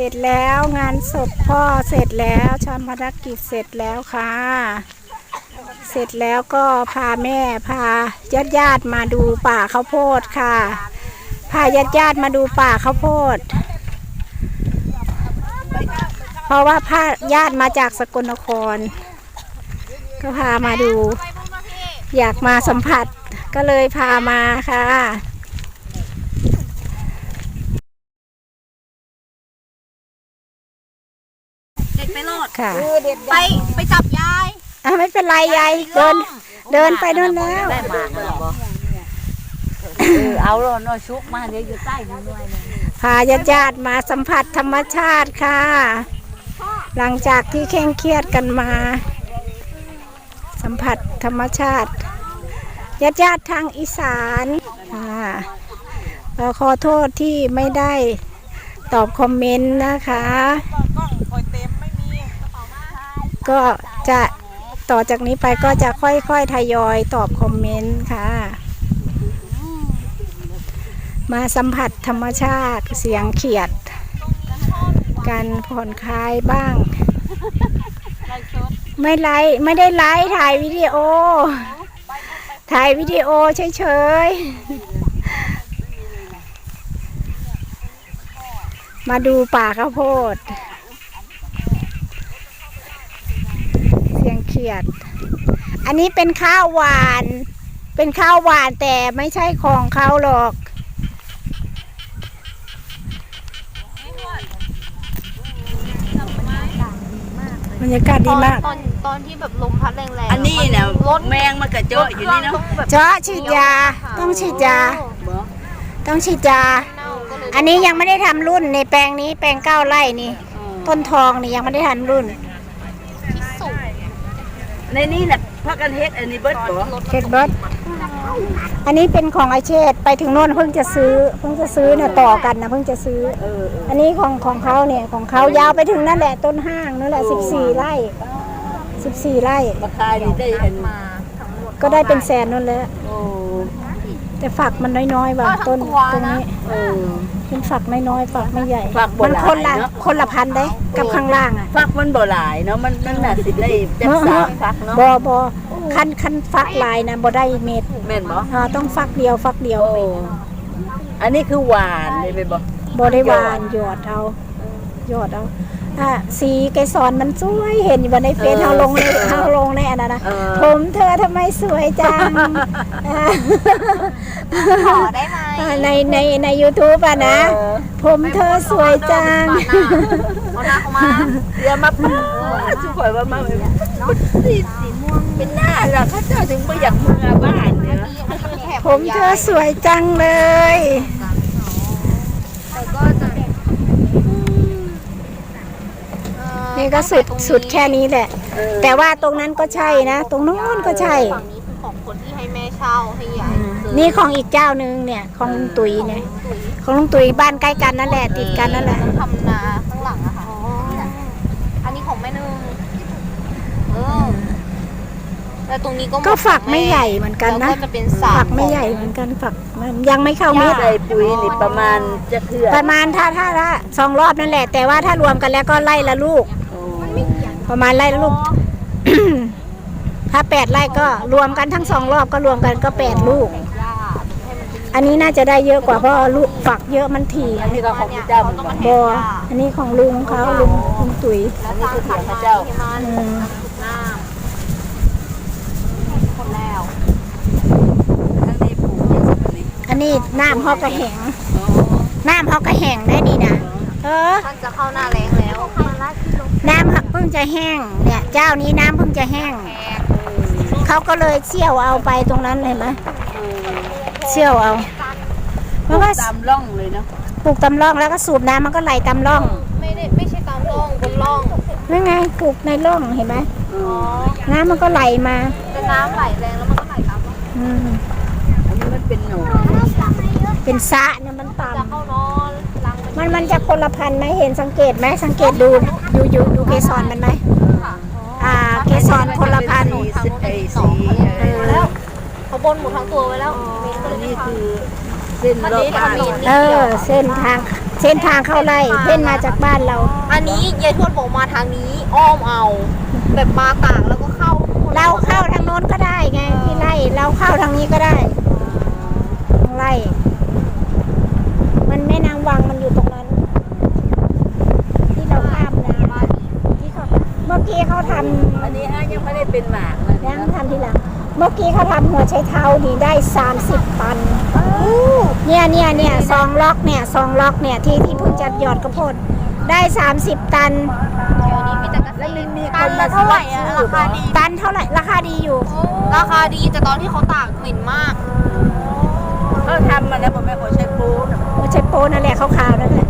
เสร็จแล้วงานศพพ่อเสร็จแล้วชามภารกิจเสร็จแล้วค่ะ เสร็จแล้วก็พาแม่พาญาติญาติมาดูป่าข้าวโพดค่ะ พาญาติญาติมาดูป่าข้าวโพด เพราะว่าพาญาติมาจากสกลนคร ก็พามาดู อยากมาสัมผัสก็เลยพามาค่ะ เด็กไปโลดค่ะไปไปจับยายอะไม่เป็นไรยายเดิน เดินไปนู่นแล้วได้มาแล้วบ่เออเอาแล้วเนาะชุกมาเดี๋ยวอยู่ใต้นี่หน่วยหนึงพาญาติญาติๆมาสัมผัสธรรมชาติค่ะ หลังจากที่เคร่งเครียดกันมา สัมผัสธรรมชาติญาติญาติๆทางอีสานค่ะเราขอโทษที่ไม่ได้ตอบคอมเมนต์นะคะ ก็จะต่อจากนี้ไปก็จะค่อยๆทยอยตอบคอมเมนต์ค่ะ มาสัมผัสธรรมชาติเสียงเขียด การผ่อนคลายบ้าง ไม่ไลฟ์ไม่ได้ไลฟ์ถ่ายวิดีโอ ถ่ายวิดีโอเฉยๆ มาดูป่าข้าวโพด เสียงเขียด อันนี้เป็นข้าวหวาน เป็นข้าวหวานแต่ไม่ใช่ของเขาหรอก บรรยากาศดีมาก ตอนตอนที่แบบลมพัดแรงๆอันนี้น่ะรถแมงมันกระเจาะอยู่นี่เนาะเจาะฉีดยา ต้องฉีดยาบ่ต้องฉีดยาเน่าก็เลยอันนี้ยังไม่ได้ทำรุ่นในแปลงนี้แปลงเก้าไร่นี่เออต้นทองนี่ยังไม่ได้ทำรุ่นที่สุด ในนี้น่ะพักกันเฮ็ดอันนี้เบิดบ่เช็ดเบิร์ดอันนี้เป็นของไอเชษไปถึงโน่นเพิ่งจะซื้อ เพิ่งจะซื้อเนี่ยต่อกันนะเพิ่งจะซื้อ เออเอออันนี้ของของเขาเนี่ยของเขายาวไปถึงนั่นแหละต้นห้างนั่นแหละสิบสี่ไร่สิบสี่ไร่ มาขายนี่ได้อันมาทั้งหมดก็ได้เป็นแสนนั่นแหละ โอ้ แต่ฝักมันน้อยๆว่ะต้นตรงนี้เออเป็นฝักน้อยๆฝักไม่ใหญ่ฝักบ่มันคนละหลายเนอะ คนละพันธุ์เด้กับข้างล่างอะฟักมันบ่หลายเนาะมันมันน่ะสิได้จักสามฟักเนาะบอบอคันคันฟักหลายนะบ่ได้เม็ดแม่นบ่อ่าต้องฟักเดียวฟักเดียวโอ้อันนี้คือหวานเลยไปบ่บ่ได้หวานหยอดเอาหยอดเอา อะสีเกสรมันสวยเห็นอยู่บนในเฟซเฮาลงในเฮาลงในอันนั้นนะเออ ผมเธอทำไมสวยจังอ่าขอได้ไหมอ่าในในใน YouTube อะนะ เออผมเธอสวยจัง เอาหน้าเขามาเดี๋ยวมาป้าจุข่อยว่ามาสีสีม่วงเป็นหน้าล่ะเขาเจ้าถึงบ่อยากเมือบ้านเนี่ย ผมเธอสวยจังเลย แต่ก็จะเอ่อ นี่ก็สุดสุดแค่นี้แหละเออแต่ว่าตรงนั้นก็ใช่นะ ตรงโน้นก็ใช่ ฝั่งนี้คือของคนที่ให้แม่เช่าให้ยายซื้อนี่ของอีกเจ้านึงเนี่ย ของลุงตุยเนี่ย ของลุงตุยบ้านใกล้กันนั่นแหละ ติดกันนั่นแหละทำนาข้างหลังอะค่ะอันนี้ของแม่นึงเออแต่ตรงนี้ก็หมดก็ฝักไม่ใหญ่เหมือนกันนะแล้วก็จะเป็นสาฝักไม่ใหญ่เหมือนกันฝักมันยังไม่เข้าเม็ดใส่ปุ๋ยนี่ประมาณจะเทื่อประมาณถ้าถ้าถ้าสองรอบนั่นแหละ แต่ว่าถ้ารวมกันแล้วก็ไล่ละลูกโอ้ ประมาณไล่ละลูก ถ้าแปดไร่ก็รวมกันทั้งสองรอบก็รวมกันก็แปดลูก อันนี้น่าจะได้เยอะกว่าเพราะลูกฝักเยอะมันถี่อันนี้ก็ของพี่เจ้าเหมือนกันบออันนี้ของลุงเขาลุงลุงตุ๋ยอันนี้คือเถียงพระเจ้าอันนี้น้ำฮอกกระแหงน้ำฮอกกระแหงได้ดีนะเออมันจะเข้าหน้าแรงแล้ว น้ำหักเพิ่งจะแห้ง เนี่ย เจ้านี้น้ำเพิ่งจะแห้ง เขาก็เลยเชี่ยวเอาไปตรงนั้นเห็นไหมเชี่ยวเอาเพราะว่าตามร่องเลยเนาะปลูกตำร่องแล้วก็สูบน้ำมันก็ไหลตามร่อง ไม่ได้ไม่ใช่ตามร่องบนร่องนั่นไงปลูกในร่องเห็นไหมอืมน้ำมันก็ไหลมาแต่น้ำไหลแรงแล้วมันก็ไหลตามร่องอืมอันนี้มันเป็นหนูเป็นสระเนี่ยมันต่จะเข้านอนรังำ มันมันจะคนละพันธุ์ไหมเห็นสังเกตไหมสังเกตดูดูอยู่ดูเกสรมันไหมค่ะอ่าเกสรคนละพันธุ์สีสิบไอ้สีเออแล้วเขาบนหมดทั้งตัวไว้แล้วเมนก็อัเลยไม่นนี้ทคือเส้นรอบบ้านเออเส้นทางเส้นทางเข้าไร่เพ่นมาจากบ้านเรา อันนี้ยายทวดบอกมาทางนี้อ้อมเอา แบบมากากแล้วก็เข้า เราเข้าทางโน้นก็ได้ไงที่ไร่เราเข้าทางนี้ก็ได้ทางไร่มันแม่นางวังมันอยู่ตรงนั้น ที่เราข้ามนะที่เขาเมื่อกี้เขาทำ อันนี้ฮะยังไม่ได้ เป็นหมากเลยยังทำทีหลังเมื่อกี้เขาทำหัวใช้เท้านี่ได้ 30ตันเนี่ยเนี่ยเนี่ยซองล็อกเนี่ยซองล็อกเนี่ยที่ที่เพิ่งจะหยอดกระโพดได้ 30 ตันเดี๋ยวนี้มีแต่กระแล้วสีมันมีคตันนละมาเท่าไหร่อะราคาดีตันเท่าไหร่ราคาดีอยู่ ราคาดีแต่ตอนที่เขาตากเหม็นมากเขาทำมาแล้วผมแม่ผมใช้ปูนหัวใช้โปนั่นแหละขาวๆนั่นแหละ